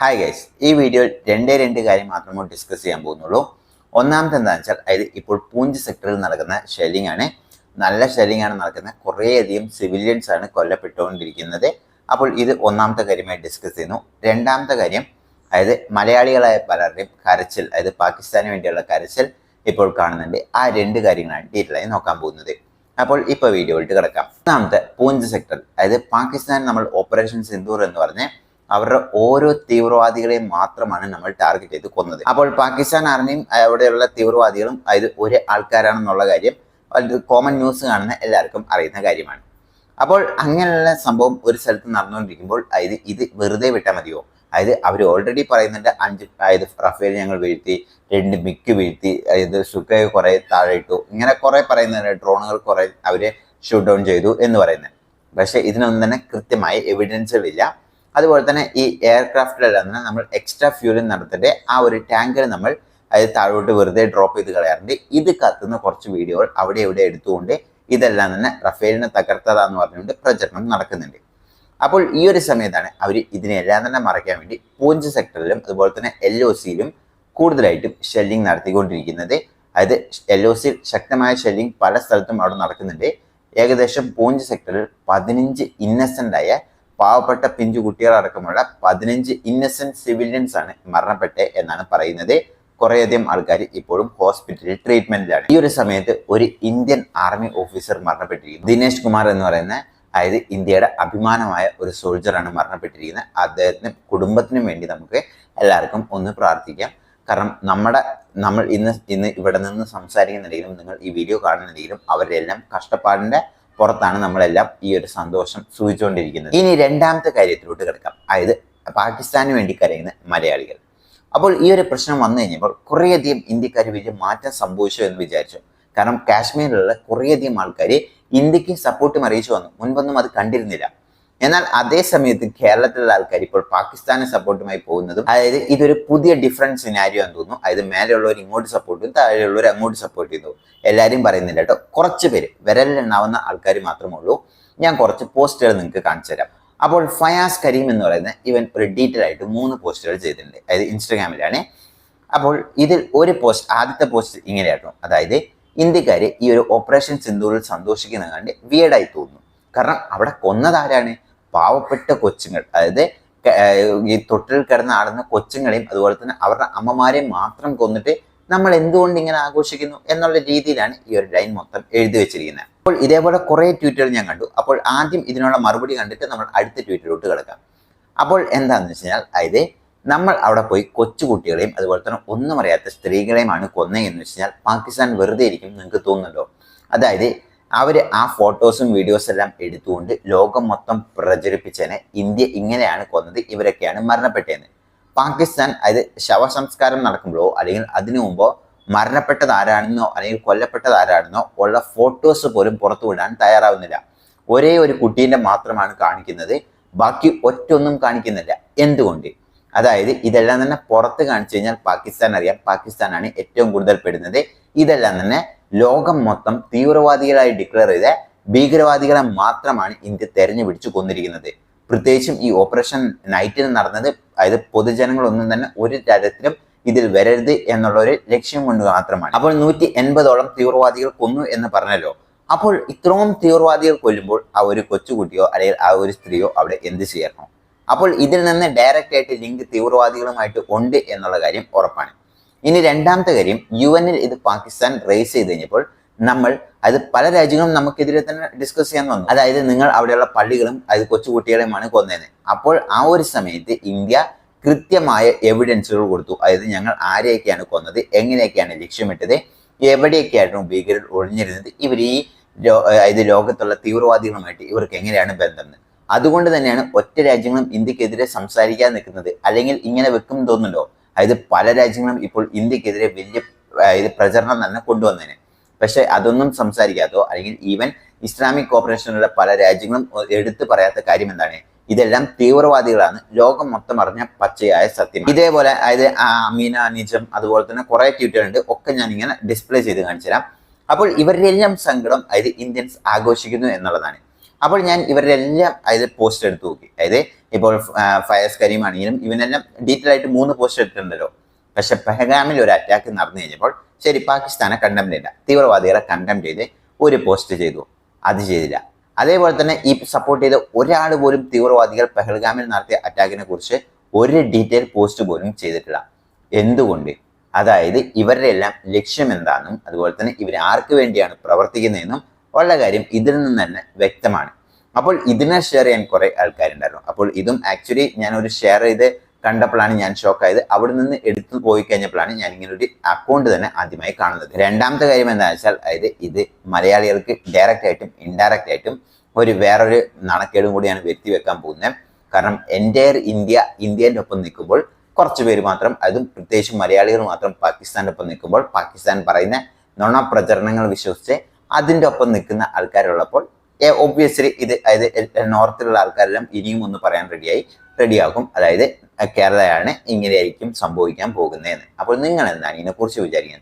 Hi guys ഈ വീഡിയോയിൽ രണ്ടേ രണ്ട് കാര്യം മാത്രമേ ഡിസ്കസ് ചെയ്യാൻ പോകുന്നുള്ളൂ. ഒന്നാമത്തെ എന്താണെന്ന് വെച്ചാൽ അതായത് ഇപ്പോൾ പൂഞ്ച് സെക്ടറിൽ നടക്കുന്ന ഷെല്ലിംഗ് ആണ്. നല്ല ഷെല്ലിംഗ് ആണ് നടക്കുന്നത്. കുറേയധികം സിവിലിയൻസ് ആണ് കൊല്ലപ്പെട്ടുകൊണ്ടിരിക്കുന്നത്. അപ്പോൾ ഇത് ഒന്നാമത്തെ കാര്യമായി ഡിസ്കസ് ചെയ്യുന്നു. രണ്ടാമത്തെ കാര്യം അതായത് മലയാളികളായ പലരുടെയും കരച്ചിൽ അതായത് പാകിസ്ഥാന് വേണ്ടിയുള്ള കരച്ചിൽ ഇപ്പോൾ കാണുന്നുണ്ട്. ആ രണ്ട് കാര്യങ്ങളാണ് ഡീറ്റെയിൽ ആയി നോക്കാൻ പോകുന്നത്. അപ്പോൾ ഇപ്പോൾ വീഡിയോയിലോട്ട് കിടക്കാം. ഒന്നാമത്തെ പൂഞ്ച് സെക്ടർ അതായത് പാകിസ്ഥാൻ നമ്മൾ ഓപ്പറേഷൻ സിന്ദൂർ എന്ന് പറഞ്ഞ് അവരുടെ ഓരോ തീവ്രവാദികളെയും മാത്രമാണ് നമ്മൾ ടാർഗറ്റ് ചെയ്ത് കൊന്നത്. അപ്പോൾ പാകിസ്ഥാൻ ആർമിയും അവിടെയുള്ള തീവ്രവാദികളും അതായത് ഒരു ആൾക്കാരാണെന്നുള്ള കാര്യം അത് കോമൺ ന്യൂസ് കാണുന്ന എല്ലാവർക്കും അറിയുന്ന കാര്യമാണ്. അപ്പോൾ അങ്ങനെയുള്ള സംഭവം ഒരു സ്ഥലത്ത് നടന്നുകൊണ്ടിരിക്കുമ്പോൾ അതായത് ഇത് വെറുതെ വിട്ടാൽ മതിയോ? അതായത് അവർ ഓൾറെഡി പറയുന്നുണ്ട് അഞ്ച് അതായത് റഫേൽ ഞങ്ങൾ വീഴ്ത്തി രണ്ട് മിക്ക് വീഴ്ത്തി അതായത് സുഖയെ കുറേ താഴെ ഇട്ടു ഇങ്ങനെ കുറേ പറയുന്നുണ്ട് ഡ്രോണുകൾ കുറേ അവരെ ഷൂട്ട് ഡൗൺ ചെയ്തു എന്ന് പറയുന്നത്. പക്ഷേ ഇതിനൊന്നും തന്നെ കൃത്യമായ എവിഡൻസുകളില്ല അതുപോലെ തന്നെ ഈ എയർക്രാഫ്റ്റിലെല്ലാം നമ്മൾ എക്സ്ട്രാ ഫ്യൂലിംഗ് നടത്തിയിട്ട് ആ ഒരു ടാങ്കർ നമ്മൾ അതായത് താഴോട്ട് വെറുതെ ഡ്രോപ്പ് ചെയ്ത് കളയാറുണ്ട്. ഇത് കത്തുന്ന കുറച്ച് വീഡിയോകൾ അവിടെ ഇവിടെ എടുത്തുകൊണ്ട് ഇതെല്ലാം തന്നെ റഫേലിനെ തകർത്തതാന്ന് പറഞ്ഞുകൊണ്ട് പ്രചരണം നടക്കുന്നുണ്ട്. അപ്പോൾ ഈ ഒരു സമയത്താണ് അവർ ഇതിനെല്ലാം തന്നെ മറയ്ക്കാൻ വേണ്ടി പൂഞ്ച് സെക്ടറിലും അതുപോലെ തന്നെ എൽ ഒ സിയിലും കൂടുതലായിട്ടും ഷെല്ലിംഗ് നടത്തിക്കൊണ്ടിരിക്കുന്നത്. അതായത് എൽ ഒ സിയിൽ ശക്തമായ ഷെല്ലിംഗ് പല സ്ഥലത്തും അവിടെ നടക്കുന്നുണ്ട്. ഏകദേശം പൂഞ്ച് സെക്ടറിൽ പതിനഞ്ച് ഇന്നസെന്റ് ആയ പാവപ്പെട്ട പിഞ്ചു കുട്ടികളടക്കമുള്ള പതിനഞ്ച് ഇന്നസെന്റ് സിവിലിയൻസ് ആണ് മരണപ്പെട്ടത് എന്നാണ് പറയുന്നത്. കുറേയധികം ആൾക്കാർ ഇപ്പോഴും ഹോസ്പിറ്റലിൽ ട്രീറ്റ്മെന്റിലാണ് ഈ ഒരു സമയത്ത് ഒരു ഇന്ത്യൻ ആർമി ഓഫീസർ മരണപ്പെട്ടിരിക്കുന്നു. ദിനേശ് കുമാർ എന്ന് പറയുന്ന അതായത് ഇന്ത്യയുടെ അഭിമാനമായ ഒരു സോൾജറാണ് മരണപ്പെട്ടിരിക്കുന്നത്. അദ്ദേഹത്തിന് കുടുംബത്തിനും വേണ്ടി നമുക്ക് എല്ലാവർക്കും ഒന്ന് പ്രാർത്ഥിക്കാം. കാരണം നമ്മുടെ നമ്മൾ ഇന്ന് ഇന്ന് ഇവിടെ നിന്ന് സംസാരിക്കുന്നുണ്ടെങ്കിലും നിങ്ങൾ ഈ വീഡിയോ കാണുന്നുണ്ടെങ്കിലും അവരെല്ലാം എല്ലാം കഷ്ടപ്പാടിന്റെ പുറത്താണ് നമ്മളെല്ലാം ഈ ഒരു സന്തോഷം സൂചിച്ചുകൊണ്ടിരിക്കുന്നത്. ഇനി രണ്ടാമത്തെ കാര്യത്തിലോട്ട് കിടക്കാം. അതായത് പാകിസ്ഥാന് വേണ്ടി കരയുന്ന മലയാളികൾ. അപ്പോൾ ഈ ഒരു പ്രശ്നം വന്നു കഴിഞ്ഞപ്പോൾ കുറേയധികം ഇന്ത്യക്കാർ വലിയ മാറ്റം സംഭവിച്ചു എന്ന് വിചാരിച്ചു. കാരണം കാശ്മീരിലുള്ള കുറേയധികം ആൾക്കാർ ഇന്ത്യയ്ക്ക് സപ്പോർട്ടും അറിയിച്ചു വന്നു. മുൻപൊന്നും അത് കണ്ടിരുന്നില്ല. എന്നാൽ അതേ സമയത്ത് കേരളത്തിലുള്ള ആൾക്കാർ ഇപ്പോൾ പാകിസ്ഥാനെ സപ്പോർട്ടുമായി പോകുന്നതും അതായത് ഇതൊരു പുതിയ ഡിഫറൻസ് സിനാരിയോ എന്ന് തോന്നുന്നു. അതായത് മേലെയുള്ളവർ ഇങ്ങോട്ട് സപ്പോർട്ട് ചെയ്യും താഴെയുള്ളവർ അങ്ങോട്ട് സപ്പോർട്ട് ചെയ്യുന്നു എല്ലാവരും പറയുന്നില്ല കേട്ടോ. കുറച്ച് പേര് വിരലിലെണ്ണാവുന്ന ആൾക്കാർ മാത്രമേ ഉള്ളൂ. ഞാൻ കുറച്ച് പോസ്റ്റുകൾ നിങ്ങൾക്ക് കാണിച്ചു തരാം. അപ്പോൾ ഫയാസ് കരീം എന്ന് പറയുന്ന ഇവൻ ഒരു ഡീറ്റെയിൽ ആയിട്ട് മൂന്ന് പോസ്റ്റുകൾ ചെയ്തിട്ടുണ്ട്. അതായത് ഇൻസ്റ്റഗ്രാമിലാണ്. അപ്പോൾ ഇതിൽ ഒരു പോസ്റ്റ് ആദ്യത്തെ പോസ്റ്റ് ഇങ്ങനെയായിരുന്നു. അതായത് ഇന്ത്യക്കാർ ഈ ഒരു ഓപ്പറേഷൻ സിന്ദൂറിൽ സന്തോഷിക്കുന്നത് കണ്ട് വിയഡായി തോന്നുന്നു. കാരണം അവിടെ കൊന്നതാരാണ് പാവപ്പെട്ട കൊച്ചുങ്ങൾ അതായത് ഈ തൊട്ടിൽ കിടന്ന് ആടുന്ന കൊച്ചുങ്ങളെയും അതുപോലെ തന്നെ അവരുടെ അമ്മമാരെയും മാത്രം കൊന്നിട്ട് നമ്മൾ എന്തുകൊണ്ട് ഇങ്ങനെ ആഘോഷിക്കുന്നു എന്നുള്ള രീതിയിലാണ് ഈ ഒരു ലൈൻ മൊത്തം എഴുതി വെച്ചിരിക്കുന്നത്. അപ്പോൾ ഇതേപോലെ കുറേ ട്വീറ്റുകൾ ഞാൻ കണ്ടു. അപ്പോൾ ആദ്യം ഇതിനുള്ള മറുപടി കണ്ടിട്ട് നമ്മൾ അടുത്ത ട്വീറ്റിലോട്ട് കിടക്കാം. അപ്പോൾ എന്താണെന്ന് വെച്ച് കഴിഞ്ഞാൽ അതായത് നമ്മൾ അവിടെ പോയി കൊച്ചുകുട്ടികളെയും അതുപോലെ തന്നെ ഒന്നും അറിയാത്ത സ്ത്രീകളെയുമാണ് കൊന്നതെന്ന് വെച്ച് കഴിഞ്ഞാൽ പാകിസ്ഥാൻ വെറുതെ ഇരിക്കും നിങ്ങൾക്ക് തോന്നുന്നുണ്ടോ? അതായത് അവർ ആ ഫോട്ടോസും വീഡിയോസും എല്ലാം എടുത്തുകൊണ്ട് ലോകം മൊത്തം പ്രചരിപ്പിച്ചതിന് ഇന്ത്യ ഇങ്ങനെയാണ് കൊന്നത് ഇവരൊക്കെയാണ് മരണപ്പെട്ടതെന്ന് പാകിസ്ഥാൻ അത് ശവസംസ്കാരം നടക്കുമ്പോഴോ അല്ലെങ്കിൽ അതിനു മുമ്പോ മരണപ്പെട്ടത് ആരാണെന്നോ അല്ലെങ്കിൽ കൊല്ലപ്പെട്ടത് ആരാണെന്നോ ഉള്ള ഫോട്ടോസ് പോലും പുറത്തു വിടാൻ തയ്യാറാവുന്നില്ല. ഒരേ ഒരു കുട്ടീന്റെ മാത്രമാണ് കാണിക്കുന്നത് ബാക്കി ഒറ്റൊന്നും കാണിക്കുന്നില്ല. എന്തുകൊണ്ട്? അതായത് ഇതെല്ലാം തന്നെ പുറത്ത് കാണിച്ചു കഴിഞ്ഞാൽ പാകിസ്ഥാൻ അറിയാം. പാകിസ്ഥാനാണ് ഏറ്റവും കൂടുതൽ പെടുന്നത്. ഇതെല്ലാം തന്നെ ലോകം മൊത്തം തീവ്രവാദികളായി ഡിക്ലെയർ ചെയ്ത ഭീകരവാദികളെ മാത്രമാണ് ഇന്ത്യ തെരഞ്ഞു പിടിച്ചു കൊന്നിരിക്കുന്നത്. പ്രത്യേകിച്ചും ഈ ഓപ്പറേഷൻ നൈറ്റിൽ നടന്നത് അതായത് പൊതുജനങ്ങളൊന്നും തന്നെ ഒരു തരത്തിലും ഇതിൽ വരരുത് എന്നുള്ള ഒരു ലക്ഷ്യം കൊണ്ട് മാത്രമാണ്. അപ്പോൾ നൂറ്റി എൺപതോളം തീവ്രവാദികൾ കൊന്നു എന്ന് പറഞ്ഞല്ലോ. അപ്പോൾ ഇത്രയും തീവ്രവാദികൾ കൊല്ലുമ്പോൾ ആ ഒരു കൊച്ചുകുട്ടിയോ അല്ലെങ്കിൽ ആ ഒരു സ്ത്രീയോ അവിടെ എന്ത് ചെയ്യണം? അപ്പോൾ ഇതിൽ നിന്ന് ഡയറക്റ്റ് ആയിട്ട് ലിങ്ക് തീവ്രവാദികളുമായിട്ട് ഉണ്ട് എന്നുള്ള കാര്യം ഉറപ്പാണ്. ഇനി രണ്ടാമത്തെ കാര്യം യു എന്നിൽ ഇത് പാകിസ്ഥാൻ റേസ് ചെയ്ത് കഴിഞ്ഞപ്പോൾ നമ്മൾ അത് പല രാജ്യങ്ങളും നമുക്കെതിരെ തന്നെ ഡിസ്കസ് ചെയ്യാൻ വന്നു. അതായത് നിങ്ങൾ അവിടെയുള്ള പള്ളികളും അത് കൊച്ചുകുട്ടികളെയുമാണ് കൊന്നതെന്ന് അപ്പോൾ ആ ഒരു സമയത്ത് ഇന്ത്യ കൃത്യമായ എവിഡൻസുകൾ കൊടുത്തു. അതായത് ഞങ്ങൾ ആരെയൊക്കെയാണ് കൊന്നത് എങ്ങനെയൊക്കെയാണ് ലക്ഷ്യമിട്ടത് എവിടെയൊക്കെയായിരുന്നു ഭീകരർ ഒഴിഞ്ഞിരുന്നത് ഇവർ ഈ അതായത് ലോകത്തുള്ള തീവ്രവാദികളുമായിട്ട് ഇവർക്ക് എങ്ങനെയാണ് ബന്ധം? അതുകൊണ്ട് തന്നെയാണ് ഒറ്റ രാജ്യങ്ങളും ഇന്ത്യക്കെതിരെ സംസാരിക്കാൻ നിൽക്കുന്നത്. അല്ലെങ്കിൽ ഇങ്ങനെ വെക്കും തോന്നുന്നുണ്ടോ? അതായത് പല രാജ്യങ്ങളും ഇപ്പോൾ ഇന്ത്യക്കെതിരെ വലിയ അതായത് പ്രചരണം തന്നെ കൊണ്ടുവന്നതിന് പക്ഷേ അതൊന്നും സംസാരിക്കാത്തോ അല്ലെങ്കിൽ ഈവൻ ഇസ്ലാമിക് കോപ്പറേഷനുള്ള പല രാജ്യങ്ങളും എടുത്തു പറയാത്ത കാര്യം എന്താണ്? ഇതെല്ലാം തീവ്രവാദികളാണ്. ലോകം മൊത്തം അറിഞ്ഞ പച്ചയായ സത്യം ഇതേപോലെ അതായത് അമീന നിജം അതുപോലെ തന്നെ കുറെ ട്വീറ്റുകളുണ്ട് ഒക്കെ ഞാൻ ഇങ്ങനെ ഡിസ്പ്ലേ ചെയ്ത് കാണിച്ചു തരാം അപ്പോൾ ഇവരുടെ എല്ലാം സങ്കടം അതായത് ഇന്ത്യൻസ് ആഘോഷിക്കുന്നു എന്നുള്ളതാണ്. അപ്പോൾ ഞാൻ ഇവരുടെ എല്ലാം അതായത് പോസ്റ്റ് എടുത്ത് നോക്കി. അതായത് ഇപ്പോൾ ഫയസ് കരീം ആണെങ്കിലും ഇവനെല്ലാം ഡീറ്റെയിൽ ആയിട്ട് മൂന്ന് പോസ്റ്റ് എടുത്തിട്ടുണ്ടല്ലോ. പക്ഷെ പെഹഗാമിൽ ഒരു അറ്റാക്ക് നടന്നു കഴിഞ്ഞപ്പോൾ ശരി പാകിസ്ഥാനെ കണ്ടം ചെയ്യില്ല തീവ്രവാദികളെ കണ്ടം ചെയ്ത് ഒരു പോസ്റ്റ് ചെയ്തു. അത് ചെയ്തില്ല. അതേപോലെ തന്നെ ഈ സപ്പോർട്ട് ചെയ്ത ഒരാൾ പോലും തീവ്രവാദികൾ പെഹൽഗാമിൽ നടത്തിയ അറ്റാക്കിനെ കുറിച്ച് ഒരു ഡീറ്റെയിൽ പോസ്റ്റ് പോലും ചെയ്തിട്ടില്ല. എന്തുകൊണ്ട്? അതായത് ഇവരുടെ എല്ലാം ലക്ഷ്യം എന്താണെന്നും അതുപോലെ തന്നെ ഇവർ ആർക്ക് വേണ്ടിയാണ് പ്രവർത്തിക്കുന്നതെന്നും ഉള്ള കാര്യം ഇതിൽ നിന്ന് തന്നെ വ്യക്തമാണ്. അപ്പോൾ ഇതിനെ ഷെയർ ചെയ്യാൻ കുറെ ആൾക്കാരുണ്ടായിരുന്നു. അപ്പോൾ ഇതും ആക്ച്വലി ഞാൻ ഒരു ഷെയർ ചെയ്ത് കണ്ടപ്പോഴാണ് ഞാൻ ഷോക്ക് ആയത്. അവിടെ നിന്ന് എടുത്തു പോയി കഴിഞ്ഞപ്പോഴാണ് ഞാൻ ഇങ്ങനെ ഒരു അക്കൗണ്ട് തന്നെ ആദ്യമായി കാണുന്നത്. രണ്ടാമത്തെ കാര്യം എന്താണെന്ന് വെച്ചാൽ അതായത് ഇത് മലയാളികൾക്ക് ഡയറക്റ്റ് ആയിട്ടും ഇൻഡയറക്റ്റ് ആയിട്ടും ഒരു വേറൊരു നാണക്കേടും കൂടിയാണ് വരുത്തി വെക്കാൻ പോകുന്നത്. കാരണം എന്റയർ ഇന്ത്യ ഇന്ത്യന്റെ ഒപ്പം നിൽക്കുമ്പോൾ കുറച്ച് പേര് മാത്രം അതും പ്രത്യേകിച്ച് മലയാളികൾ മാത്രം പാകിസ്ഥാന്റെ ഒപ്പം നിൽക്കുമ്പോൾ പാകിസ്ഥാൻ പറയുന്ന നുണ പ്രചരണങ്ങൾ വിശ്വസിച്ച് അതിന്റെ ഒപ്പം നിൽക്കുന്ന ആൾക്കാരുള്ളപ്പോൾ ഒബ്വിയസ്ലി ഇത് അതായത് നോർത്തിലുള്ള ആൾക്കാരെല്ലാം ഇനിയും ഒന്ന് പറയാൻ റെഡിയായി റെഡിയാകും അതായത് കേരളയാണ് ഇങ്ങനെയായിരിക്കും സംഭവിക്കാൻ പോകുന്നതെന്ന്. അപ്പോൾ നിങ്ങൾ എന്താണ് ഇതിനെക്കുറിച്ച് വിചാരിക്കുന്നത്?